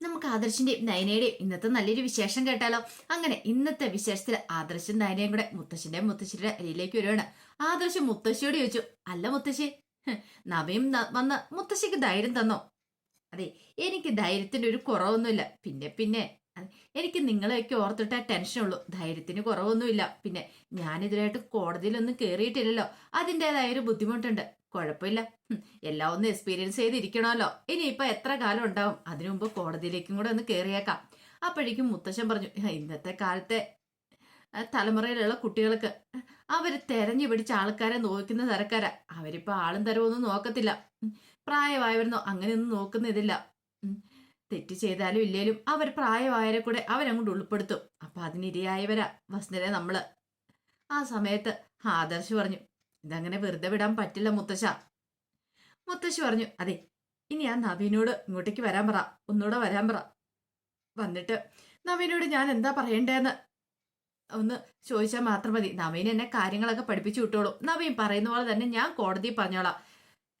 നമുക്ക് ആദർശിന്റെയും നയനയുടെയും ഇന്നത്തെ നല്ലൊരു വിശേഷം കേട്ടാലോ? അങ്ങനെ ഇന്നത്തെ വിശേഷത്തിൽ ആദർശും നയനയും കൂടെ മുത്തശ്ശിന്റെയും മുത്തശ്ശിയുടെ അരിയിലേക്ക് വരുവാണ് ആദർശ് മുത്തശ്ശിയോട് ചോദിച്ചു അല്ല മുത്തശ്ശി നവയും വന്ന് മുത്തശ്ശിക്ക് ധൈര്യം തന്നോ? അതെ എനിക്ക് ധൈര്യത്തിന്റെ ഒരു കുറവൊന്നുമില്ല. പിന്നെ പിന്നെ എനിക്ക് നിങ്ങളെയൊക്കെ ടെൻഷൻ ഉള്ളൂ. ധൈര്യത്തിന് കുറവൊന്നുമില്ല. പിന്നെ ഞാനിതിനായിട്ട് കോടതിയിലൊന്നും കയറിയിട്ടില്ലല്ലോ അതിന്റെതായ ഒരു ബുദ്ധിമുട്ടുണ്ട്. കുഴപ്പമില്ല. എല്ലാം ഒന്ന് എക്സ്പീരിയൻസ് ചെയ്തിരിക്കണമല്ലോ. ഇനി ഇപ്പൊ എത്ര കാലം ഉണ്ടാവും? അതിനു മുമ്പ് കോടതിയിലേക്കും കൂടെ ഒന്ന് കയറിയേക്കാം അപ്പോഴേക്കും മുത്തശ്ശൻ പറഞ്ഞു ഇന്നത്തെ കാലത്തെ തലമുറയിലുള്ള കുട്ടികൾക്ക് അവർ തെരഞ്ഞു പിടിച്ച ആൾക്കാരെ നോക്കുന്ന തരക്കാരാ. അവരിപ്പോ ആളും തരവൊന്നും നോക്കത്തില്ല. പ്രായമായവരെന്നോ അങ്ങനെയൊന്നും നോക്കുന്നതില്ല. തെറ്റ് ചെയ്താലും ഇല്ലേലും അവർ പ്രായമായവരെ കൂടെ അവരങ്ങോട്ട് ഉൾപ്പെടുത്തും. അപ്പൊ അതിനിരയായവരാ വസ്തുത നമ്മൾ. ആ സമയത്ത് ആദർശ് പറഞ്ഞു ഇതങ്ങനെ വെറുതെ വിടാൻ പറ്റില്ല മുത്തശ്ശ. മുത്തശ്ശി പറഞ്ഞു അതെ ഇനി ആ നവീനോട് ഇങ്ങോട്ടേക്ക് വരാൻ പറ ഒന്നുകൂടെ വരാൻ പറ. വന്നിട്ട് നവീനോട് ഞാൻ എന്താ പറയണ്ടേന്ന് ഒന്ന് ചോദിച്ചാൽ മാത്രം മതി. നവീൻ എന്നെ കാര്യങ്ങളൊക്കെ പഠിപ്പിച്ചു വിട്ടോളൂ. നവീൻ പറയുന്ന പോലെ തന്നെ ഞാൻ കോടതിയിൽ പറഞ്ഞോളാം.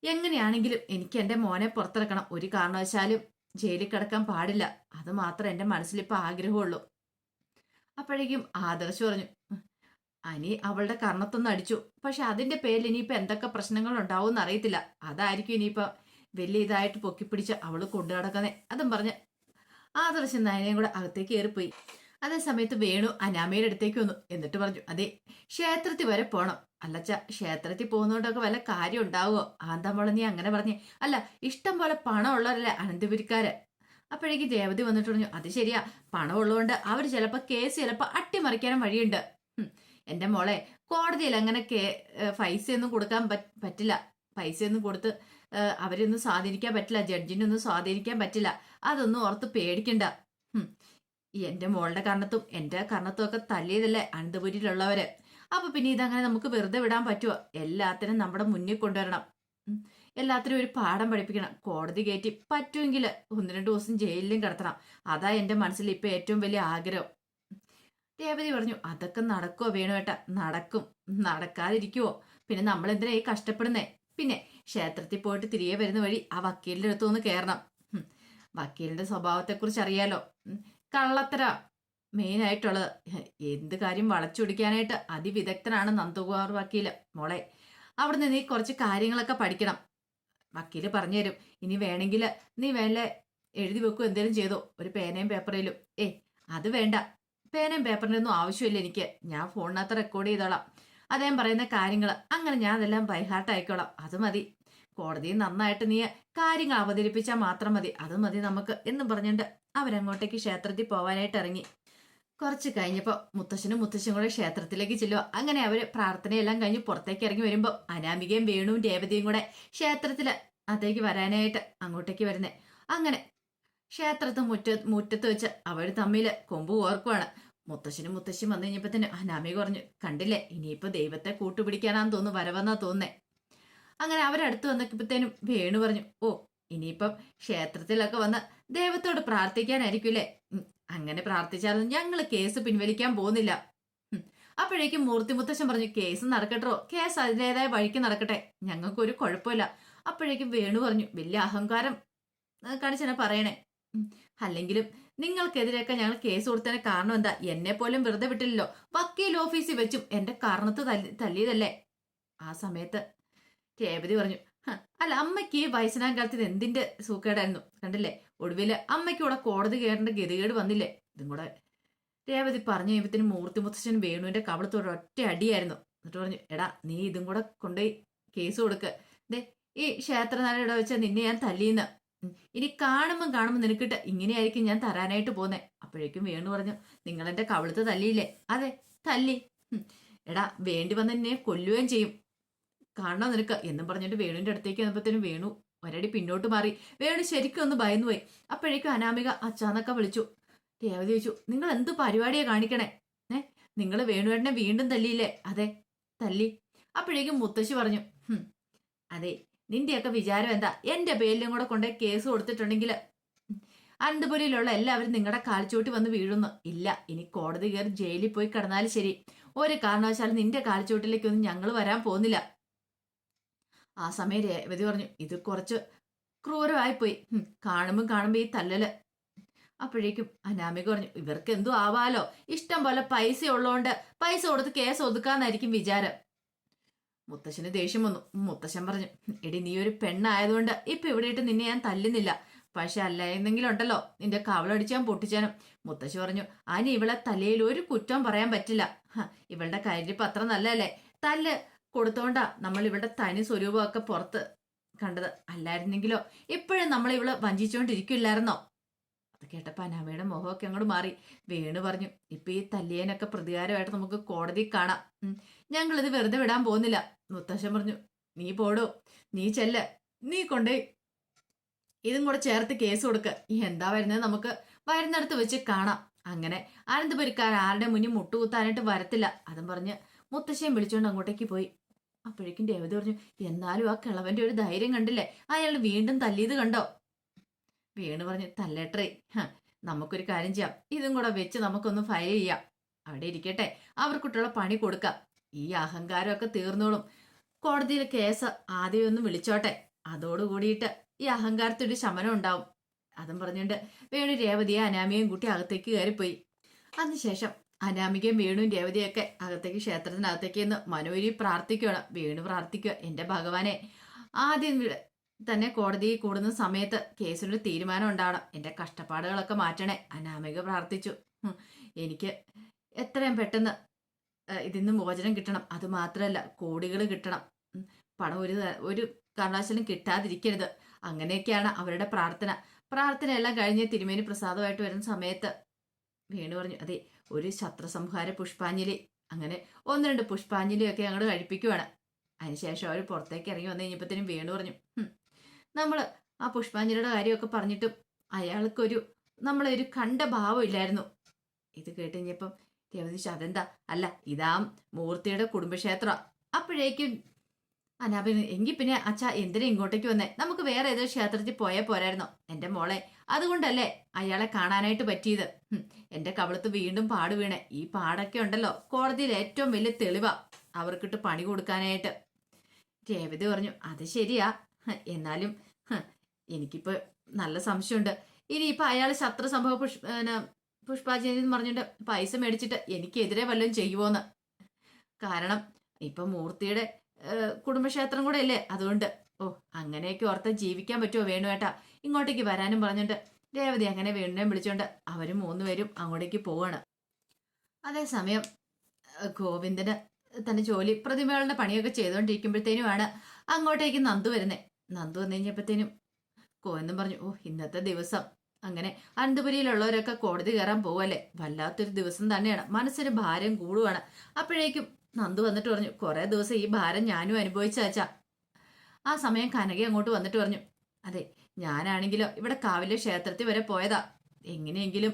എങ്ങനെയാണെങ്കിലും എനിക്ക് എന്റെ മോനെ പുറത്തിറക്കണം. ഒരു കാരണവശാലും ജയിലിൽ കിടക്കാൻ പാടില്ല. അത് മാത്രം എന്റെ മനസ്സിലിപ്പോൾ ആഗ്രഹമുള്ളൂ. അപ്പോഴേക്കും ആദർശ് പറഞ്ഞു അനി അവളുടെ കർണത്തൊന്ന് അടിച്ചു. പക്ഷെ അതിന്റെ പേരിൽ ഇനിയിപ്പോ എന്തൊക്കെ പ്രശ്നങ്ങൾ ഉണ്ടാവും അറിയത്തില്ല. അതായിരിക്കും ഇനിയിപ്പോ വലിയ ഇതായിട്ട് പൊക്കിപ്പിടിച്ച് അവൾ കൊണ്ടു നടക്കുന്നേ. അതും പറഞ്ഞ് ആദർശം നയനയും കൂടെ അകത്തേക്ക് കയറിപ്പോയി. അതേ സമയത്ത് വേണു അനാമയുടെ അടുത്തേക്ക് വന്നു. എന്നിട്ട് പറഞ്ഞു അതെ ക്ഷേത്രത്തിൽ വരെ പോണം. അല്ലച്ച ക്ഷേത്രത്തിൽ പോകുന്നതുകൊണ്ടൊക്കെ വല്ല കാര്യം ഉണ്ടാവുമോ? ആന്തമ്പോളെ നീ അങ്ങനെ പറഞ്ഞേ. അല്ല ഇഷ്ടം പോലെ പണം ഉള്ളവരല്ലേ അനന്തപുരിക്കാര്? അപ്പോഴേക്ക് ദേവതി വന്നിട്ട് പറഞ്ഞു അത് ശരിയാ പണം ഉള്ളതുകൊണ്ട് അവർ ചിലപ്പോൾ കേസ് ചിലപ്പോൾ അട്ടിമറിക്കാനും വഴിയുണ്ട്. ഹും, എന്റെ മോളെ കോടതിയിൽ അങ്ങനെ കേ പൈസയൊന്നും കൊടുക്കാൻ പറ്റ്- പറ്റില്ല. പൈസയൊന്നും കൊടുത്ത് അവരെയൊന്നും സ്വാധീനിക്കാൻ പറ്റില്ല. ജഡ്ജിനൊന്നും സ്വാധീനിക്കാൻ പറ്റില്ല. അതൊന്നും ഓർത്ത് പേടിക്കണ്ട. എന്റെ മോളുടെ കാരണത്തും എന്റെ കാരണത്തും ഒക്കെ തല്ലിയതല്ലേ അനന്തപുരിയിലുള്ളവര്. അപ്പൊ പിന്നെ ഇതങ്ങനെ നമുക്ക് വെറുതെ വിടാൻ പറ്റുമോ എല്ലാത്തിനും നമ്മുടെ മുന്നിൽ കൊണ്ടുവരണം. എല്ലാത്തിനും ഒരു പാഠം പഠിപ്പിക്കണം. കോടതി കയറ്റി പറ്റുമെങ്കിൽ ഒന്ന് രണ്ട് ദിവസം ജയിലിലും കിടത്തണം. അതാ എന്റെ മനസ്സിൽ ഇപ്പൊ ഏറ്റവും വലിയ ആഗ്രഹം. രേവതി പറഞ്ഞു അതൊക്കെ നടക്കുവോ വേണുവേട്ട? നടക്കും. നടക്കാതിരിക്കുവോ? പിന്നെ നമ്മൾ എന്തിനാ ഈ കഷ്ടപ്പെടുന്നേ? പിന്നെ ക്ഷേത്രത്തിൽ പോയിട്ട് തിരികെ വരുന്ന വഴി ആ വക്കീലിന്റെ അടുത്ത് ഒന്ന് കയറണം വക്കീലിന്റെ സ്വഭാവത്തെക്കുറിച്ച് അറിയാലോ. കള്ളത്തര മെയിൻ ആയിട്ടുള്ളത് എന്ത് കാര്യം വളച്ചൊടിക്കാനായിട്ട് അതിവിദഗ്ധനാണ് നന്ദകുമാർ വക്കീൽ മോളെ. അവിടുന്ന് നീ കുറച്ച് കാര്യങ്ങളൊക്കെ പഠിക്കണം. വക്കീൽ പറഞ്ഞുതരും. ഇനി വേണമെങ്കിൽ നീ വേണ്ട എഴുതി വെക്കോ എന്തേലും ചെയ്തോ ഒരു പേനയും പേപ്പറിലും. ഏ അത് വേണ്ട. പേനയും പേപ്പറിനൊന്നും ആവശ്യമില്ല എനിക്ക്. ഞാൻ ഫോണിനകത്ത് റെക്കോർഡ് ചെയ്തോളാം. അദ്ദേഹം പറയുന്ന കാര്യങ്ങൾ അങ്ങനെ ഞാൻ അതെല്ലാം ബൈഹാർട്ട് ആയിക്കോളാം. അത് മതി. കോടതി നന്നായിട്ട് നീ കാര്യങ്ങൾ അവതരിപ്പിച്ചാൽ മാത്രം മതി. അത് മതി നമുക്ക് എന്നും പറഞ്ഞുകൊണ്ട് അവരങ്ങോട്ടേക്ക് ക്ഷേത്രത്തിൽ പോവാനായിട്ട് ഇറങ്ങി. കുറച്ച് കഴിഞ്ഞപ്പോൾ മുത്തശ്ശനും മുത്തശ്ശനും കൂടെ ക്ഷേത്രത്തിലേക്ക് ചെല്ലുക അങ്ങനെ അവർ പ്രാർത്ഥനയെല്ലാം കഴിഞ്ഞ് പുറത്തേക്ക് ഇറങ്ങി വരുമ്പോൾ അനാമികയും വേണുവും രേവതിയും കൂടെ ക്ഷേത്രത്തിൽ അതേക്ക് വരാനായിട്ട് അങ്ങോട്ടേക്ക് വരുന്നേ. അങ്ങനെ ക്ഷേത്രത്തെ മുറ്റ മുറ്റത്ത് വെച്ച് അവർ തമ്മിൽ കൊമ്പ് ഓർക്കുവാണ് മുത്തശ്ശനും മുത്തശ്ശി വന്നു കഴിഞ്ഞപ്പോ തന്നെ അനാമി പറഞ്ഞു കണ്ടില്ലേ? ഇനിയിപ്പോ ദൈവത്തെ കൂട്ടുപിടിക്കാനാന്ന് തോന്നുന്നു. വരവെന്നാ തോന്നേ അങ്ങനെ അവരടുത്ത് വന്നപ്പോഴത്തേനും വേണു പറഞ്ഞു ഓ ഇനിയിപ്പം ക്ഷേത്രത്തിലൊക്കെ വന്ന് ദൈവത്തോട് പ്രാർത്ഥിക്കാനായിരിക്കുമല്ലേ? അങ്ങനെ പ്രാർത്ഥിച്ചാലും ഞങ്ങൾ കേസ് പിൻവലിക്കാൻ പോകുന്നില്ല. അപ്പോഴേക്കും മൂർത്തി മുത്തശ്ശൻ പറഞ്ഞു കേസ് നടക്കട്ടോ. കേസ് അതിന്റെതായ വഴിക്ക് നടക്കട്ടെ. ഞങ്ങൾക്കൊരു കുഴപ്പമില്ല. അപ്പോഴേക്കും വേണു പറഞ്ഞു വലിയ അഹങ്കാരം കാണിച്ചെന്നെ പറയണേ. അല്ലെങ്കിലും നിങ്ങൾക്കെതിരെയൊക്കെ ഞങ്ങൾ കേസ് കൊടുത്തതിന് കാരണം എന്താ? എന്നെ പോലും വെറുതെ വിട്ടില്ലല്ലോ. വക്കീൽ ഓഫീസിൽ വെച്ചും എന്റെ കാരണത്ത് തല്ലി തല്ലിയതല്ലേ? ആ സമയത്ത് രേവതി പറഞ്ഞു അല്ല അമ്മയ്ക്ക് ഈ വയസ്സനാം കാലത്ത് ഇത് എന്തിന്റെ സൂക്കേടായിരുന്നു? കണ്ടില്ലേ? ഒടുവിൽ അമ്മയ്ക്ക് ഇവിടെ കോടതി കയറേണ്ട ഗതികേട് വന്നില്ലേ? ഇതും കൂടെ. രേവതി പറഞ്ഞു കഴിയുമ്പത്തിന് മൂർത്തി മുത്തശ്ശൻ വേണുവിന്റെ കവളത്തോട് ഒറ്റ അടിയായിരുന്നു. എന്നിട്ട് പറഞ്ഞു എടാ നീ ഇതും കൂടെ കൊണ്ടുപോയി കേസ് കൊടുക്ക്. ദേ ഈ ക്ഷേത്രനാരുടെ വെച്ച നിന്നെ ഞാൻ തല്ലിയെന്ന്. ഇനി കാണുമ്പോൾ കാണുമ്പോൾ നിനക്കിട്ട് ഇങ്ങനെയായിരിക്കും ഞാൻ തരാനായിട്ട് പോന്നെ. അപ്പോഴേക്കും വേണു പറഞ്ഞു നിങ്ങൾ എന്റെ കവിളത്ത് തല്ലിയില്ലേ? അതെ തല്ലി. എടാ വേണ്ടി വന്ന് എന്നെ കൊല്ലുകയും ചെയ്യും. കാണണോ നിനക്ക്? എന്നും പറഞ്ഞിട്ട് വേണുവിന്റെ അടുത്തേക്ക് വന്നപ്പോഴത്തേനും വേണു ഒരടി പിന്നോട്ട് മാറി. വേണു ശരിക്കും ഒന്ന് ഭയന്നു പോയി. അപ്പോഴേക്കും അനാമിക അച്ചാന്നൊക്കെ വിളിച്ചു. രേവതി ചോദിച്ചു നിങ്ങൾ എന്ത് പരിപാടിയാ കാണിക്കണേ? ഏ നിങ്ങൾ വേണുവേട്ടനെ വീണ്ടും തല്ലിയില്ലേ? അതെ തല്ലി. അപ്പോഴേക്കും മുത്തശ്ശി പറഞ്ഞു അതെ നിന്റെയൊക്കെ വിചാരം എന്താ? എന്റെ പേരിലും കൂടെ കൊണ്ടേ കേസ് കൊടുത്തിട്ടുണ്ടെങ്കിൽ അനന്തപുരിയിലുള്ള എല്ലാവരും നിങ്ങളുടെ കാൽച്ചുവട്ടി വന്ന് വീഴുന്നു. ഇല്ല ഇനി കോടതി കയറി ജയിലിൽ പോയി കിടന്നാലും ശരി. ഒരു കാരണവശാലും നിന്റെ കാൽച്ചുവട്ടിലേക്കൊന്നും ഞങ്ങൾ വരാൻ പോകുന്നില്ല. ആ സമയം രേവതി പറഞ്ഞു ഇത് കുറച്ച് ക്രൂരമായിപ്പോയി പോയി. കാണുമ്പോൾ കാണുമ്പോ ഈ തല്ലല്. അപ്പോഴേക്കും അനാമിക പറഞ്ഞു ഇവർക്ക് എന്തു ആവാലോ? ഇഷ്ടം പോലെ പൈസ ഉള്ളതുകൊണ്ട് പൈസ കൊടുത്ത് കേസ് ഒതുക്കാന്നായിരിക്കും വിചാരം. മുത്തശ്ശന് ദേഷ്യം വന്നു. മുത്തശ്ശൻ പറഞ്ഞു എടി നീ ഒരു പെണ്ണായതുകൊണ്ട് ഇപ്പൊ ഇവിടെ ഇട്ട് നിന്നെ ഞാൻ തല്ലുന്നില്ല. പക്ഷെ അല്ല എന്തെങ്കിലും ഉണ്ടല്ലോ നിന്റെ കവളടിച്ച് ഞാൻ പൊട്ടിച്ചാനും. മുത്തശ്ശി പറഞ്ഞു അനി ഇവളെ തലയിൽ ഒരു കുറ്റം പറയാൻ പറ്റില്ല. ഇവളുടെ കാര്യപ്പ് അത്ര നല്ലതല്ലേ? തല്ല് കൊടുത്തോണ്ടാ നമ്മൾ ഇവളുടെ തനി സ്വരൂപമൊക്കെ പുറത്ത് കണ്ടത്. അല്ലായിരുന്നെങ്കിലോ? ഇപ്പോഴും നമ്മൾ ഇവൾ വഞ്ചിച്ചുകൊണ്ടിരിക്കില്ലായിരുന്നോ അത് കേട്ടപ്പോ അനാമയുടെ മുഖമൊക്കെ അങ്ങോട്ട് മാറി. വേണു പറഞ്ഞു ഇപ്പൊ ഈ തല്ലിയനൊക്കെ പ്രതികാരമായിട്ട് നമുക്ക് കോടതി കാണാം. ഞങ്ങളിത് വെറുതെ വിടാൻ പോകുന്നില്ല. മുത്തശ്ശൻ പറഞ്ഞു നീ പോടോ നീ ചെല്ല നീ കൊണ്ടേ ഇതും കൂടെ ചേർത്ത് കേസ് കൊടുക്ക്. എന്താ വരുന്നത് നമുക്ക് വരുന്നിടത്ത് വെച്ച് കാണാം. അങ്ങനെ അനന്തപുരിക്കാർ ആരുടെ മുന്നിൽ മുട്ടുകുത്താനായിട്ട് വരത്തില്ല. അതും പറഞ്ഞ് മുത്തശ്ശിയും വിളിച്ചുകൊണ്ട് അങ്ങോട്ടേക്ക് പോയി. അപ്പോഴേക്കും ദേവത പറഞ്ഞു എന്നാലും ആ കിളവന്റെ ഒരു ധൈര്യം കണ്ടില്ലേ? അയാൾ വീണ്ടും തല്ലിയത് കണ്ടോ? വീണ് പറഞ്ഞു തല്ലേട്ടറേ. നമുക്കൊരു കാര്യം ചെയ്യാം. ഇതും കൂടെ വെച്ച് നമുക്കൊന്ന് ഫയൽ ചെയ്യാം. അവിടെ ഇരിക്കട്ടെ. അവർക്കുട്ടുള്ള പണി കൊടുക്കാം. ഈ അഹങ്കാരമൊക്കെ തീർന്നോളും. കോടതിയിലെ കേസ് ആദ്യം ഒന്ന് വിളിച്ചോട്ടെ. അതോടുകൂടിയിട്ട് ഈ അഹങ്കാരത്തൊരു ശമനം ഉണ്ടാവും. അതും പറഞ്ഞുകൊണ്ട് വേണു രേവതിയെ അനാമികയും കൂട്ടി അകത്തേക്ക് കയറിപ്പോയി. അതിനുശേഷം അനാമികയും വേണുവും രേവതിയൊക്കെ അകത്തേക്ക് ക്ഷേത്രത്തിനകത്തേക്ക് എന്ന് മനോരി പ്രാർത്ഥിക്കുകയാണ്. വേണു പ്രാർത്ഥിക്കുക എന്റെ ഭഗവാനെ ആദ്യം തന്നെ കോടതി കൂടുന്ന സമയത്ത് കേസിനൊരു തീരുമാനം ഉണ്ടാവണം. എന്റെ കഷ്ടപ്പാടുകളൊക്കെ മാറ്റണേ. അനാമിക പ്രാർത്ഥിച്ചു. എനിക്ക് എത്രയും പെട്ടെന്ന് ഇതിന്ന് മോചനം കിട്ടണം. അത് മാത്രമല്ല കോടികൾ കിട്ടണം. പണം ഒരു ഒരു കാരണവശാലും കിട്ടാതിരിക്കരുത്. അങ്ങനെയൊക്കെയാണ് അവരുടെ പ്രാർത്ഥന. പ്രാർത്ഥന എല്ലാം കഴിഞ്ഞ് തിരുമേനി പ്രസാദമായിട്ട് വരുന്ന സമയത്ത് വേണു പറഞ്ഞു അതെ ഒരു ശത്രുസംഹാര പുഷ്പാഞ്ജലി. അങ്ങനെ ഒന്ന് രണ്ട് പുഷ്പാഞ്ജലിയൊക്കെ അങ്ങോട്ട് കഴിപ്പിക്കുവാണ്. അതിനുശേഷം അവർ പുറത്തേക്ക് ഇറങ്ങി വന്നു കഴിഞ്ഞപ്പോഴത്തേനും വേണു പറഞ്ഞു "ഹും, നമ്മൾ ആ പുഷ്പാഞ്ജലിയുടെ കാര്യമൊക്കെ പറഞ്ഞിട്ടും അയാൾക്കൊരു നമ്മളൊരു കണ്ട ഭാവം ഇല്ലായിരുന്നു. ഇത് കേട്ട് കഴിഞ്ഞപ്പം അതെന്താ? അല്ല ഇതാ മൂർത്തിയുടെ കുടുംബക്ഷേത്രം. അപ്പോഴേക്കും അനാപൻ എങ്കിൽ പിന്നെ അച്ഛാ എന്തിനാ ഇങ്ങോട്ടേക്ക് വന്നേ? നമുക്ക് വേറെ ഏതോ ക്ഷേത്രത്തിൽ പോയാൽ പോരായിരുന്നോ. എന്റെ മോളെ അതുകൊണ്ടല്ലേ അയാളെ കാണാനായിട്ട് പറ്റിയത്? എന്റെ കവളത്ത് വീണ്ടും പാട് വീണേ. ഈ പാടൊക്കെ ഉണ്ടല്ലോ കോടതിയിൽ ഏറ്റവും വലിയ തെളിവാ. അവർക്കിട്ട് പണി കൊടുക്കാനായിട്ട്. രേവതി പറഞ്ഞു അത് ശരിയാ. എന്നാലും എനിക്കിപ്പോ നല്ല സംശയമുണ്ട്. ഇനിയിപ്പൊ അയാൾ ശത്രു സംഭവ പുഷ് എന്ന് പറഞ്ഞിട്ട് പൈസ മേടിച്ചിട്ട് എനിക്കെതിരെ വല്ലതും ചെയ്യുമോന്ന് കാരണം ഇപ്പൊ മൂർത്തിയുടെ കുടുംബക്ഷേത്രം കൂടെ അല്ലേ അതുകൊണ്ട് ഓ അങ്ങനെയൊക്കെ ഓർത്ത് ജീവിക്കാൻ പറ്റുമോ വേണു ഏട്ടാ ഇങ്ങോട്ടേക്ക് വരാനും പറഞ്ഞിട്ട് രേവതി അങ്ങനെ വേണുവിനെ വിളിച്ചോണ്ട് അവരും മൂന്നുപേരും അങ്ങോട്ടേക്ക് പോവാണ്. അതേസമയം സമയം ഗോവിന്ദന് തന്റെ ജോലി പ്രതിമകളുടെ പണിയൊക്കെ ചെയ്തുകൊണ്ടിരിക്കുമ്പോഴത്തേനുമാണ് അങ്ങോട്ടേക്ക് നന്ദു വരുന്നത് നന്ദു വന്നു കഴിഞ്ഞപ്പോഴത്തേനും ഗോവിന്ദൻ പറഞ്ഞു ഓ ഇന്നത്തെ ദിവസം. അങ്ങനെ അനന്തപുരിയിലുള്ളവരൊക്കെ കോടതി കയറാൻ പോവല്ലേ? വല്ലാത്തൊരു ദിവസം തന്നെയാണ്. മനസ്സിന് ഭാരം കൂടുവാണ്. അപ്പോഴേക്കും നന്ദു വന്നിട്ട് പറഞ്ഞു കുറെ ദിവസം ഈ ഭാരം ഞാനും അനുഭവിച്ചാച്ചാ ആ സമയം കനകി അങ്ങോട്ട് വന്നിട്ട് പറഞ്ഞു അതെ ഞാനാണെങ്കിലോ ഇവിടെ കാവിലെ ക്ഷേത്രത്തിൽ വരെ പോയതാ. എങ്ങനെയെങ്കിലും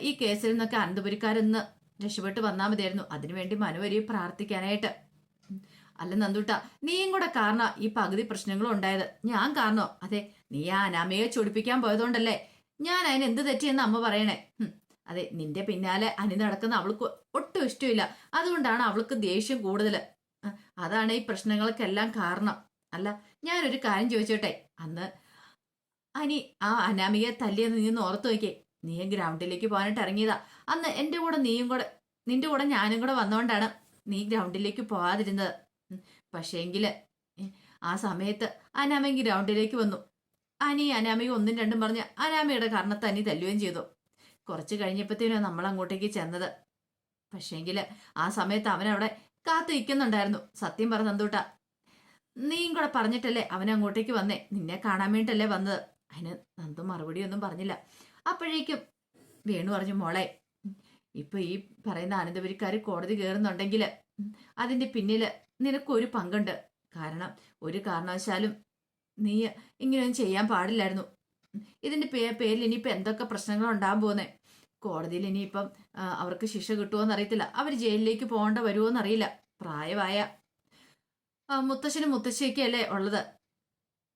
ഈ കേസിൽ നിന്നൊക്കെ അനന്തപുരിക്കാരെന്ന് രക്ഷപ്പെട്ട് വന്നാൽ മതിയായിരുന്നു. അതിനുവേണ്ടി മനോവരി പ്രാർത്ഥിക്കാനായിട്ട്. അല്ല നന്ദുട്ട നീയും കൂടെ കാരണ ഈ പകുതി പ്രശ്നങ്ങളും ഉണ്ടായത്. ഞാൻ കാരണോ? അതെ നീ ആ അനാമയെ ചൊടിപ്പിക്കാൻ പോയതുകൊണ്ടല്ലേ. ഞാൻ അതിന് എന്ത് തെറ്റിയെന്ന് അമ്മ പറയണേ. അതെ നിന്റെ പിന്നാലെ അനി നടക്കുന്ന അവൾക്ക് ഒട്ടും ഇഷ്ടമില്ല. അതുകൊണ്ടാണ് അവൾക്ക് ദേഷ്യം കൂടുതൽ അതാണ് ഈ പ്രശ്നങ്ങൾക്കെല്ലാം കാരണം. അല്ല ഞാനൊരു കാര്യം ചോദിച്ചോട്ടെ. അന്ന് അനി ആ അനാമികയെ തല്ലിയെന്ന് നീ ഒന്ന് ഓർത്തു നോക്കിയേ. നീ ഗ്രൗണ്ടിലേക്ക് പോകാനായിട്ട് ഇറങ്ങിയതാ. അന്ന് എന്റെ കൂടെ നീയും കൂടെ നിന്റെ കൂടെ ഞാനും കൂടെ വന്നുകൊണ്ടാണ് നീ ഗ്രൗണ്ടിലേക്ക് പോകാതിരുന്നത്. ഉം. പക്ഷേങ്കിൽ ആ സമയത്ത് അനാമയും ഗ്രൗണ്ടിലേക്ക് വന്നു. അനി അനാമയും ഒന്നും രണ്ടും പറഞ്ഞ് അനാമയുടെ കാരണത്ത് അനി തല്ലുകയും ചെയ്തു. കുറച്ച് കഴിഞ്ഞപ്പോഴത്തേനാണ് നമ്മൾ അങ്ങോട്ടേക്ക് ചെന്നത്. പക്ഷേങ്കിൽ ആ സമയത്ത് അവനവിടെ കാത്തു നിൽക്കുന്നുണ്ടായിരുന്നു. സത്യം പറഞ്ഞ എന്തൂട്ട? നീയും കൂടെ പറഞ്ഞിട്ടല്ലേ അവൻ അങ്ങോട്ടേക്ക് വന്നേ? നിന്നെ കാണാൻ വേണ്ടിട്ടല്ലേ വന്നത്? അതിന് നന്ദു മറുപടി ഒന്നും പറഞ്ഞില്ല. അപ്പോഴേക്കും വേണു പറഞ്ഞു മോളെ ഇപ്പൊ ഈ പറയുന്ന അനന്തപുരിക്കാർ കോടതി കയറുന്നുണ്ടെങ്കിൽ അതിന്റെ പിന്നിൽ നിനക്കൊരു പങ്കുണ്ട്. കാരണം ഒരു കാരണവശാലും നീ ഇങ്ങനെയൊന്നും ചെയ്യാൻ പാടില്ലായിരുന്നു. ഇതിന്റെ പേ- പേരിൽ ഇനിയിപ്പോൾ എന്തൊക്കെ പ്രശ്നങ്ങൾ ഉണ്ടാകാൻ പോകുന്നത് കോടതിയിൽ ഇനിയിപ്പം അവർക്ക് ശിക്ഷ കിട്ടുമോന്ന് അറിയത്തില്ല അവർ ജയിലിലേക്ക് പോകേണ്ട വരുമോന്ന് അറിയില്ല പ്രായമായ മുത്തശ്ശനും മുത്തശ്ശിയൊക്കെയല്ലേ ഉള്ളത്.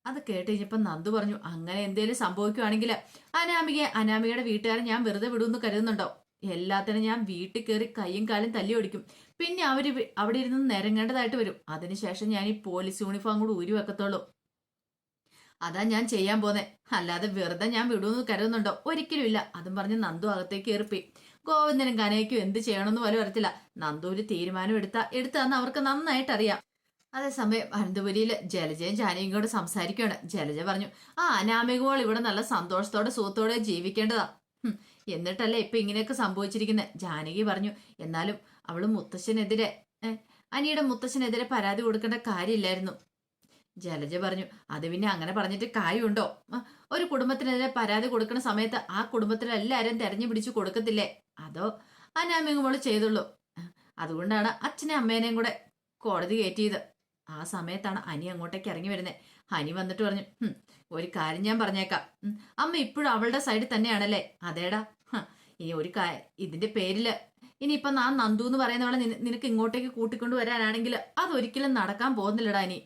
അത് കേട്ട് കഴിഞ്ഞപ്പം നന്ദു പറഞ്ഞു അങ്ങനെ എന്തേലും സംഭവിക്കുവാണെങ്കിൽ അനാമികയെ അനാമികയുടെ വീട്ടുകാരെ ഞാൻ വെറുതെ വിടുമെന്ന് കരുതുന്നുണ്ടോ? എല്ലാത്തിനും ഞാൻ വീട്ടിൽ കയറി കൈയും കാലും തല്ലി ഓടിക്കും. പിന്നെ അവർ വി- അവിടെ ഇരുന്ന് നിരങ്ങേണ്ടതായിട്ട് വരും. അതിനുശേഷം ഞാൻ ഈ പോലീസ് യൂണിഫോം കൂടി ഊരി വെക്കത്തുള്ളൂ. അതാ ഞാൻ ചെയ്യാൻ പോന്നെ. അല്ലാതെ വെറുതെ ഞാൻ വിടുമെന്ന് കരുതുന്നുണ്ടോ? ഒരിക്കലും ഇല്ല. അതും പറഞ്ഞ് നന്ദു അകത്തേക്ക് ഏർപ്പി ഗോവിന്ദനും കനയ്ക്കും എന്ത് ചെയ്യണമെന്ന് പോലും അറിയത്തില്ല. നന്ദു ഒരു തീരുമാനം എടുത്ത എടുത്താന്ന് അവർക്ക് നന്നായിട്ട് അറിയാം. അതേസമയം അനന്തപുരിയിൽ ജലജയും ജാനയും കൂടെ സംസാരിക്കുകയാണ് ജലജ പറഞ്ഞു ആ അനാമികോൾ ഇവിടെ നല്ല സന്തോഷത്തോടെ സുഖത്തോടെ ജീവിക്കേണ്ടതാ. എന്നിട്ടല്ലേ ഇപ്പൊ ഇങ്ങനെയൊക്കെ സംഭവിച്ചിരിക്കുന്നത് ജാനകി പറഞ്ഞു എന്നാലും അവൾ മുത്തശ്ശനെതിരെ അനിയുടെ മുത്തശ്ശനെതിരെ പരാതി കൊടുക്കേണ്ട കാര്യമില്ലായിരുന്നു. ജലജ പറഞ്ഞു അത് പിന്നെ അങ്ങനെ പറഞ്ഞിട്ട് കാര്യമുണ്ടോ? ഒരു കുടുംബത്തിനെതിരെ പരാതി കൊടുക്കുന്ന സമയത്ത് ആ കുടുംബത്തിലെ എല്ലാവരും തെരഞ്ഞു പിടിച്ചു കൊടുക്കത്തില്ലേ? അതോ അനാമികമോൾ ചെയ്തുള്ളൂ. അതുകൊണ്ടാണ് അച്ഛനെ അമ്മേനെയും കൂടെ കോടതി കയറ്റിയത്. ആ സമയത്താണ് അനി അങ്ങോട്ടേക്ക് ഇറങ്ങി വരുന്നത് ഹനി വന്നിട്ട് പറഞ്ഞു ഒരു കാര്യം ഞാൻ പറഞ്ഞേക്കാം. അമ്മ ഇപ്പോഴും അവളുടെ സൈഡിൽ തന്നെയാണല്ലേ? അതേടാ ഇനി ഒരു ഇതിന്റെ പേരിൽ ഇനിയിപ്പൊ നാ നന്ദു എന്ന് പറയുന്നവളെ നിന- നിനക്ക് ഇങ്ങോട്ടേക്ക് കൂട്ടിക്കൊണ്ട് വരാനാണെങ്കിൽ അതൊരിക്കലും നടക്കാൻ പോകുന്നില്ലടാ ഇനി.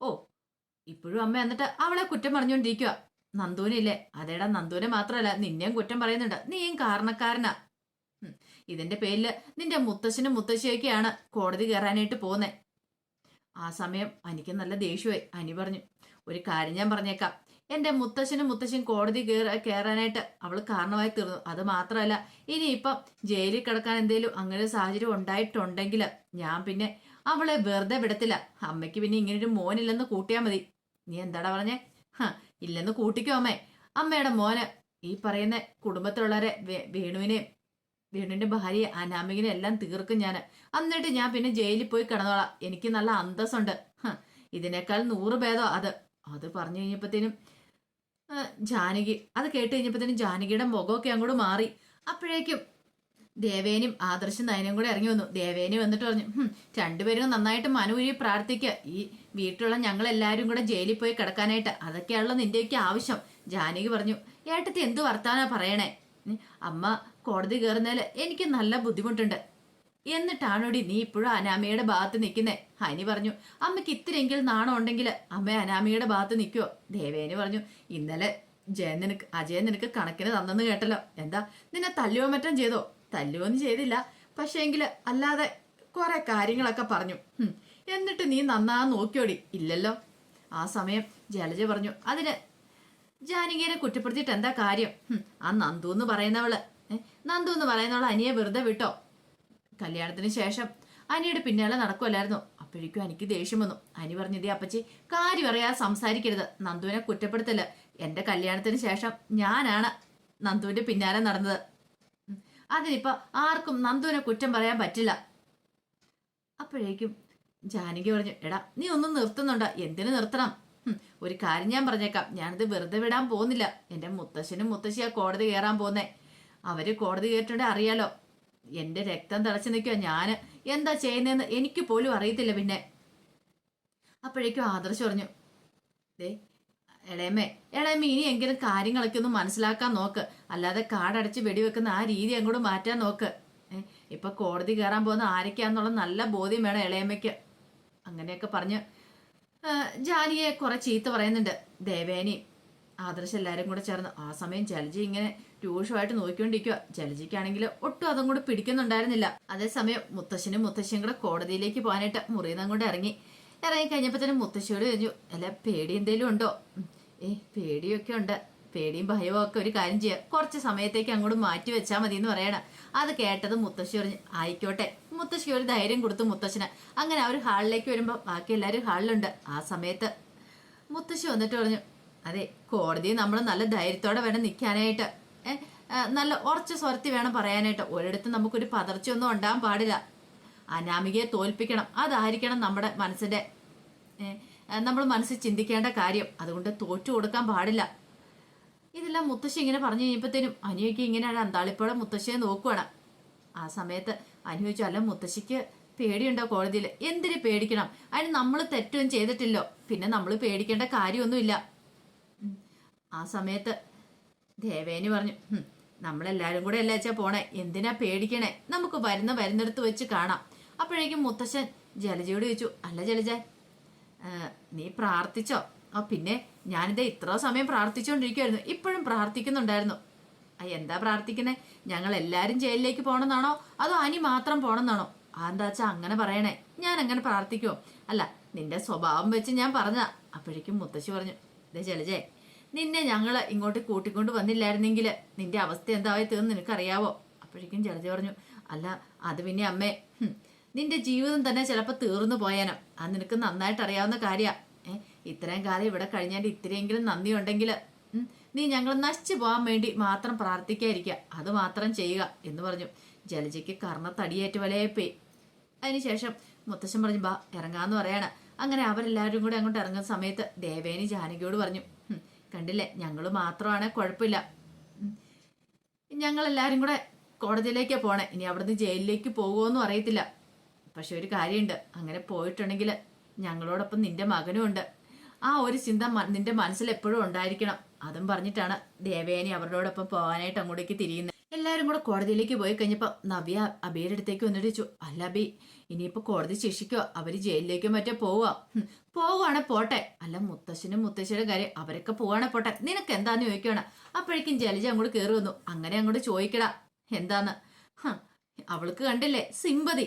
ഓ ഇപ്പോഴും അമ്മ എന്നിട്ട് അവളെ കുറ്റം പറഞ്ഞുകൊണ്ടിരിക്കുക നന്ദുവിനില്ലേ അതേടാ നന്ദുവിനെ മാത്രമല്ല നിന്നെയും കുറ്റം പറയുന്നുണ്ട്. നീയും കാരണക്കാരനാ. ഇതിന്റെ പേരിൽ നിന്റെ മുത്തശ്ശനും മുത്തശ്ശിയൊക്കെയാണ് കോടതി കയറാനായിട്ട് പോകുന്നേ ആ സമയം അനിക്ക് നല്ല ദേഷ്യമായി അനി പറഞ്ഞു ഒരു കാര്യം ഞാൻ പറഞ്ഞേക്കാം. എന്റെ മുത്തശ്ശനും മുത്തശ്ശിയും കോടതി കയറ- കയറാനായിട്ട് അവൾ കാരണമായി തീർന്നു. അത് മാത്രമല്ല ഇനിയിപ്പം ജയിലിൽ കിടക്കാൻ എന്തെങ്കിലും അങ്ങനെ സാഹചര്യം ഉണ്ടായിട്ടുണ്ടെങ്കിൽ ഞാൻ പിന്നെ അവളെ വെറുതെ വിടത്തില്ല. അമ്മയ്ക്ക് പിന്നെ ഇങ്ങനെ ഒരു മോനില്ലെന്ന് കൂട്ടിയാൽ മതി. നീ എന്താടാ പറഞ്ഞേ? ഹ ഇല്ലെന്ന് കൂട്ടിക്കോ അമ്മേ. അമ്മയുടെ മോന് ഈ പറയുന്ന കുടുംബത്തിലുള്ളവരെ വേണുവിനെ വേണുവിനെയും വേണുവിന്റെ ഭാര്യയെ അനാമികനെ എല്ലാം തീർക്കും ഞാൻ എന്നിട്ട് ഞാൻ പിന്നെ ജയിലിൽ പോയി കിടന്നോളാം. എനിക്ക് നല്ല അന്തസ്സുണ്ട്. ഇതിനേക്കാൾ നൂറ് ഭേദം അത്. അത് പറഞ്ഞു കഴിഞ്ഞപ്പോഴത്തേനും ജാനകി. അത് കേട്ട് കഴിഞ്ഞപ്പോഴത്തേനും ജാനകിയുടെ മുഖമൊക്കെ അങ്ങോട്ട് മാറി. അപ്പോഴേക്കും ദേവേനും ആദർശം നയനും കൂടെ ഇറങ്ങി വന്നു. ദേവേനും വന്നിട്ട് പറഞ്ഞു "ഹും, രണ്ടുപേരും നന്നായിട്ട് മനുവിരി പ്രാർത്ഥിക്കുക ഈ വീട്ടിലുള്ള ഞങ്ങൾ എല്ലാവരും കൂടെ ജയിലിൽ പോയി കിടക്കാനായിട്ട്. അതൊക്കെയാണല്ലോ നിന്റെയൊക്കെ ആവശ്യം. ജാനകി പറഞ്ഞു ഏട്ടത്തി എന്ത് വർത്താനാ പറയണേ? അമ്മ കോടതി കയറുന്നതിൽ എനിക്ക് നല്ല ബുദ്ധിമുട്ടുണ്ട്. എന്നിട്ടാണോടി നീ ഇപ്പോഴും അനാമിയുടെ ഭാഗത്ത് നിൽക്കുന്നേ? ഹനി പറഞ്ഞു അമ്മയ്ക്ക് ഇത്തിരെങ്കിൽ നാണം ഉണ്ടെങ്കിൽ അമ്മ അനാമിയുടെ ഭാഗത്ത് നിൽക്കുവോ? ദേവേനി പറഞ്ഞു ഇന്നലെ ജയൻ നിനക്ക് അജയൻ നിനക്ക് കണക്കിന് തന്നെന്ന് കേട്ടല്ലോ. എന്താ നിന്നെ തല്ലുവോ മറ്റം ചെയ്തോ? തല്ലുവോന്നും ചെയ്തില്ല. പക്ഷേങ്കിൽ അല്ലാതെ കുറെ കാര്യങ്ങളൊക്കെ പറഞ്ഞു. എന്നിട്ട് നീ നന്നാ നോക്കിയോടി. ഇല്ലല്ലോ. ആ സമയം ജലജ പറഞ്ഞു അതിന് ജാനകിയെ കുറ്റപ്പെടുത്തിയിട്ട് എന്താ കാര്യം? ആ നന്ദു എന്ന് പറയുന്നവൾ നന്ദു എന്ന് പറയുന്നവൾ അനിയെ വെറുതെ വിട്ടോ? കല്യാണത്തിന് ശേഷം അനിയുടെ പിന്നാലെ നടക്കുമല്ലായിരുന്നു അപ്പോഴേക്കും എനിക്ക് ദേഷ്യം വന്നു. അനി പറഞ്ഞതേ അപ്പച്ചി കാര്യം അറിയാതെ സംസാരിക്കരുത്. നന്ദുവിനെ കുറ്റപ്പെടുത്തൽ. എന്റെ കല്യാണത്തിന് ശേഷം ഞാനാണ് നന്ദുവിന്റെ പിന്നാലെ നടന്നത്. അതിനിപ്പോ ആർക്കും നന്ദുവിനെ കുറ്റം പറയാൻ പറ്റില്ല. അപ്പോഴേക്കും ജാനകി പറഞ്ഞു എടാ നീ ഒന്നും നിർത്തുന്നുണ്ടോ? എന്തിനു നിർത്തണം? ഒരു കാര്യം ഞാൻ പറഞ്ഞേക്കാം. ഞാനിത് വെറുതെ വിടാൻ പോകുന്നില്ല. എന്റെ മുത്തശ്ശനും മുത്തശ്ശിയാ കോടതി കയറാൻ പോകുന്നേ. അവർ കോടതി കയറ്റുണ്ടെ അറിയാലോ. എന്റെ രക്തം തിളച്ചു നിൽക്കുക ഞാൻ. എന്താ ചെയ്യുന്നതെന്ന് എനിക്ക് പോലും അറിയത്തില്ല പിന്നെ. അപ്പോഴേക്കും ആദർശ് പറഞ്ഞു ദേ എളയമ്മേ എളയമ്മ ഇനിയെങ്കിലും കാര്യങ്ങളൊക്കെ ഒന്ന് മനസ്സിലാക്കാൻ നോക്ക്. അല്ലാതെ കാടടച്ച് വെടിവെക്കുന്ന ആ രീതി അങ്ങോട്ട് മാറ്റാൻ നോക്ക്. ഇപ്പൊ കോടതി കയറാൻ പോകുന്ന ആരൊക്കെയാന്നുള്ള നല്ല ബോധ്യം വേണം ഇളയമ്മയ്ക്ക് അങ്ങനെയൊക്കെ പറഞ്ഞ് ജാനിയെ കുറെ ചീത്ത പറയുന്നുണ്ട്. ദേവേനി ആദർശ് എല്ലാരും കൂടെ ചേർന്ന് ആ സമയം ജലജി ഇങ്ങനെ രൂക്ഷമായിട്ട് നോക്കിക്കൊണ്ടിരിക്കുക ജലജിക്കാണെങ്കിൽ ഒട്ടും അതും കൂടെ പിടിക്കുന്നുണ്ടായിരുന്നില്ല. അതേസമയം മുത്തശ്ശനും മുത്തശ്ശിയും കൂടെ കോടതിയിലേക്ക് പോകാനായിട്ട് മുറിയിൽ കൊണ്ട് ഇറങ്ങി. ഇറങ്ങി കഴിഞ്ഞപ്പോൾ തന്നെ മുത്തശ്ശിയോട് കഴിഞ്ഞു അല്ല പേടി എന്തേലും ഉണ്ടോ? ഏ പേടിയൊക്കെ ഉണ്ട്. പേടിയും ഭയവും ഒക്കെ ഒരു കാര്യം ചെയ്യുക കുറച്ച് സമയത്തേക്ക് അങ്ങോട്ട് മാറ്റി വെച്ചാൽ മതി എന്ന് പറയണ. അത് കേട്ടത് മുത്തശ്ശി പറഞ്ഞു ആയിക്കോട്ടെ. മുത്തശ്ശി ഒരു ധൈര്യം കൊടുത്തു മുത്തശ്ശന്. അങ്ങനെ അവർ ഹാളിലേക്ക് വരുമ്പോൾ ബാക്കി എല്ലാവരും ഹാളിലുണ്ട്. ആ സമയത്ത് മുത്തശ്ശി വന്നിട്ട് പറഞ്ഞു അതെ കോടതി നമ്മൾ നല്ല ധൈര്യത്തോടെ വേണം നിൽക്കാനായിട്ട്. നല്ല ഉറച്ച സ്വരത്തി വേണം പറയാനായിട്ട്. ഒരിടത്ത് നമുക്കൊരു പതർച്ചയൊന്നും ഉണ്ടാകാൻ പാടില്ല. അനാമികയെ തോൽപ്പിക്കണം. അതായിരിക്കണം നമ്മുടെ മനസ്സിന്റെ നമ്മൾ മനസ്സിൽ ചിന്തിക്കേണ്ട കാര്യം. അതുകൊണ്ട് തോറ്റു കൊടുക്കാൻ പാടില്ല. ഇതെല്ലാം മുത്തശ്ശി ഇങ്ങനെ പറഞ്ഞു കഴിഞ്ഞപ്പോഴത്തേനും അനിയൊക്കെ ഇങ്ങനെ അന്താളിപ്പോടെ മുത്തശ്ശിയെ നോക്കുവാണ്. ആ സമയത്ത് അനുയോജിച്ചു അല്ല മുത്തശ്ശിക്ക് പേടിയുണ്ടോ കോടതിയിൽ? എന്തിനു പേടിക്കണം? അതിന് നമ്മൾ തെറ്റൊന്നും ചെയ്തിട്ടില്ലോ. പിന്നെ നമ്മൾ പേടിക്കേണ്ട കാര്യമൊന്നുമില്ല. ആ സമയത്ത് ദേവേനി പറഞ്ഞു "ഹും, നമ്മളെല്ലാരും കൂടെ അല്ലേ അച്ഛാ പോണേ? എന്തിനാ പേടിക്കണേ? നമുക്ക് വരുന്ന വരുന്നിടത്ത് വെച്ച് കാണാം. അപ്പോഴേക്കും മുത്തശ്ശൻ ജലജയോട് ചോദിച്ചു അല്ല ജലജ നീ പ്രാർത്ഥിച്ചോ? ആ പിന്നെ ഞാനിത് ഇത്ര സമയം പ്രാർത്ഥിച്ചുകൊണ്ടിരിക്കുവായിരുന്നു ഇപ്പോഴും പ്രാർത്ഥിക്കുന്നുണ്ടായിരുന്നു. എന്താ പ്രാർത്ഥിക്കുന്നേ ഞങ്ങൾ എല്ലാരും ജയിലിലേക്ക് പോണെന്നാണോ? അതോ അനി മാത്രം പോണെന്നാണോ? ആ എന്താ വെച്ചാ അങ്ങനെ പറയണേ? ഞാൻ അങ്ങനെ പ്രാർത്ഥിക്കുമോ അല്ല നിന്റെ സ്വഭാവം വെച്ച് ഞാൻ പറഞ്ഞ അപ്പോഴേക്കും മുത്തശ്ശി പറഞ്ഞു ഇതേ ജലജേ നിന്നെ ഞങ്ങൾ ഇങ്ങോട്ട് കൂട്ടിക്കൊണ്ട് വന്നില്ലായിരുന്നെങ്കിൽ നിന്റെ അവസ്ഥ എന്താവായി തീർന്ന് നിനക്കറിയാവോ? അപ്പോഴേക്കും ജലജ പറഞ്ഞു അല്ല അത് പിന്നെ അമ്മേ നിന്റെ ജീവിതം തന്നെ ചിലപ്പോൾ തീർന്നു പോയാനോ. അത് നിനക്ക് നന്നായിട്ട് അറിയാവുന്ന കാര്യമാണ് ഏ ഇത്രയും കാലം ഇവിടെ കഴിഞ്ഞാൽ ഇത്രയെങ്കിലും നന്ദി ഉണ്ടെങ്കിൽ നീ ഞങ്ങൾ നശിച്ചു പോകാൻ വേണ്ടി മാത്രം പ്രാർത്ഥിക്കാതിരിക്കുക. അത് മാത്രം ചെയ്യുക എന്ന് പറഞ്ഞു. ജലജയ്ക്ക് കർണ തടിയേറ്റ് വലയപ്പോയി അതിനുശേഷം മുത്തശ്ശൻ പറഞ്ഞു ബാ ഇറങ്ങാന്ന് പറയാണ്. അങ്ങനെ അവരെല്ലാവരും കൂടെ അങ്ങോട്ട് ഇറങ്ങുന്ന സമയത്ത് ദേവേനി ജാനകിയോട് പറഞ്ഞു "ഹും, കണ്ടില്ലേ? ഞങ്ങൾ മാത്രമാണ് കുഴപ്പമില്ല. ഞങ്ങളെല്ലാവരും കൂടെ കോടതിയിലേക്കാണ് പോണേ. ഇനി അവിടുന്ന് ജയിലിലേക്ക് പോകുമോന്നും അറിയത്തില്ല. പക്ഷെ ഒരു കാര്യമുണ്ട്. അങ്ങനെ പോയിട്ടുണ്ടെങ്കിൽ ഞങ്ങളോടൊപ്പം നിന്റെ മകനും ഉണ്ട്. ആ ഒരു ചിന്ത നിന്റെ മനസ്സിൽ എപ്പോഴും ഉണ്ടായിരിക്കണം. അതും പറഞ്ഞിട്ടാണ് ദേവയാനി അവരോടൊപ്പം പോകാനായിട്ട് അങ്ങോട്ടേക്ക് തിരിയുന്നത് എല്ലാവരും കൂടെ കോടതിയിലേക്ക് പോയി കഴിഞ്ഞപ്പോൾ നവ്യ അബിയുടെ അടുത്തേക്ക് വന്നിട്ട് ചോദിച്ചു അല്ല അബി ഇനിയിപ്പോൾ കോടതി ശിക്ഷിക്കോ? അവർ ജയിലിലേക്കോ മറ്റോ പോവാ. പോവുകയാണ് പോട്ടെ. അല്ല മുത്തശ്ശനും മുത്തശ്ശിയുടെ കാര്യം അവരൊക്കെ പോവാണ് പോട്ടെ. നിനക്ക് എന്താന്ന് ചോദിക്കണം അപ്പോഴേക്കും ജലജ അങ്ങോട്ട് കയറി വന്നു. അങ്ങനെ അങ്ങോട്ട് ചോദിക്കടാ. എന്താന്ന്? അവൾക്ക് കണ്ടില്ലേ? സിമ്പതി.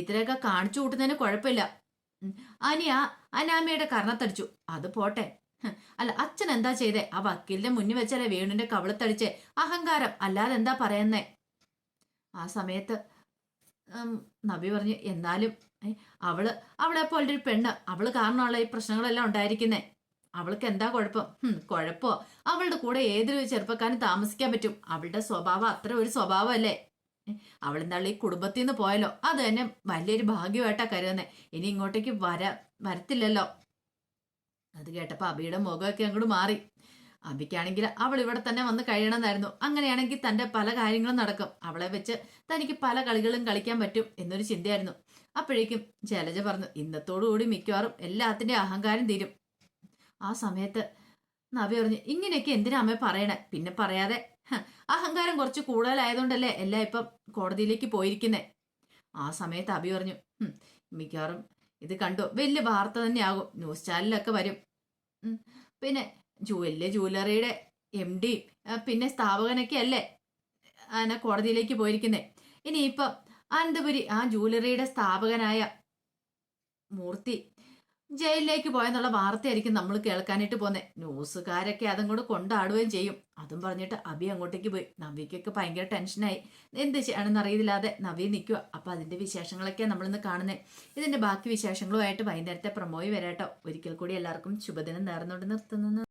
ഇത്രയൊക്കെ കാണിച്ചു കൂട്ടുന്നതിന് കുഴപ്പമില്ല. അനിയാ അനാമയുടെ കർണത്തടിച്ചു. അത് പോട്ടെ. അല്ല അച്ഛൻ എന്താ ചെയ്തേ? ആ വക്കീലിന്റെ മുന്നിൽ വെച്ചല്ലേ വേണുവിന്റെ കവളത്തടിച്ച്? അഹങ്കാരം അല്ലാതെ എന്താ പറയുന്നേ? ആ സമയത്ത് നബി പറഞ്ഞു എന്നാലും അവൾ അവളെ പോലൊരു പെണ്ണ്. അവൾ കാരണമുള്ള ഈ പ്രശ്നങ്ങളെല്ലാം ഉണ്ടായിരിക്കുന്നേ. അവൾക്ക് എന്താ കുഴപ്പം? കുഴപ്പോ? അവളുടെ കൂടെ ഏതൊരു ചെറുപ്പക്കാരനും താമസിക്കാൻ പറ്റും. അവളുടെ സ്വഭാവം അത്ര ഒരു സ്വഭാവമല്ലേ? അവൾ അവളെന്താൾ ഈ കുടുംബത്തിൽ നിന്ന് പോയല്ലോ അത് തന്നെ വലിയൊരു ഭാഗ്യമായിട്ടാ കരുതുന്നേ. ഇനി ഇങ്ങോട്ടേക്ക് വര വരത്തില്ലല്ലോ. അത് കേട്ടപ്പോൾ അബിയുടെ മുഖമൊക്കെ അങ്ങോട്ട് മാറി. അബിക്കാണെങ്കിൽ അവൾ ഇവിടെ തന്നെ വന്ന് കഴിയണമെന്നായിരുന്നു. അങ്ങനെയാണെങ്കിൽ തന്റെ പല കാര്യങ്ങളും നടക്കും. അവളെ വെച്ച് തനിക്ക് പല കളികളും കളിക്കാൻ പറ്റും എന്നൊരു ചിന്തയായിരുന്നു. അപ്പോഴേക്കും ജലജ പറഞ്ഞു ഇന്നത്തോടുകൂടി മിക്കവാറും എല്ലാത്തിന്റെ അഹങ്കാരം തീരും. ആ സമയത്ത് നവി പറഞ്ഞു ഇങ്ങനെയൊക്കെ എന്തിനാ അമ്മ പറയണേ? പിന്നെ പറയാതെ അഹങ്കാരം കുറച്ച് കൂടുതലായതുകൊണ്ടല്ലേ എല്ലാം ഇപ്പം കോടതിയിലേക്ക് പോയിരിക്കുന്നേ? ആ സമയത്ത് അബി പറഞ്ഞു മിക്കവാറും ഇത് കണ്ടു. വലിയ വാർത്ത തന്നെയാകും. ന്യൂസ് ചാനലിലൊക്കെ വരും. പിന്നെ വലിയ ജൂവലറിയുടെ എം ഡി പിന്നെ സ്ഥാപകനൊക്കെ അല്ലേ? ആ കോടതിയിലേക്ക് പോയിരിക്കുന്നേ. ഇനിയിപ്പം അനന്തപുരി ആ ജൂവലറിയുടെ സ്ഥാപകനായ മൂർത്തി ജയിലിലേക്ക് പോയെന്നുള്ള വാർത്തയായിരിക്കും നമ്മൾ കേൾക്കാനായിട്ട് പോന്നെ. ന്യൂസുകാരൊക്കെ അതും കൂടെ കൊണ്ടാടുകയും ചെയ്യും. അതും പറഞ്ഞിട്ട് അബി അങ്ങോട്ടേക്ക് പോയി. നവിക്കൊക്കെ ഭയങ്കര ടെൻഷനായി. എന്ത് ചെയ്യണമെന്ന് അറിയില്ലാതെ നവി നിൽക്കുക അപ്പൊ അതിന്റെ വിശേഷങ്ങളൊക്കെ നമ്മളിന്ന് കാണുന്നത് ഇതിന്റെ ബാക്കി വിശേഷങ്ങളുമായിട്ട് വൈകുന്നേരത്തെ പ്രമോയി വരാട്ടോ. ഒരിക്കൽ കൂടി എല്ലാവർക്കും ശുഭദിനം നേർന്നുകൊണ്ട് നിർത്തുന്നു.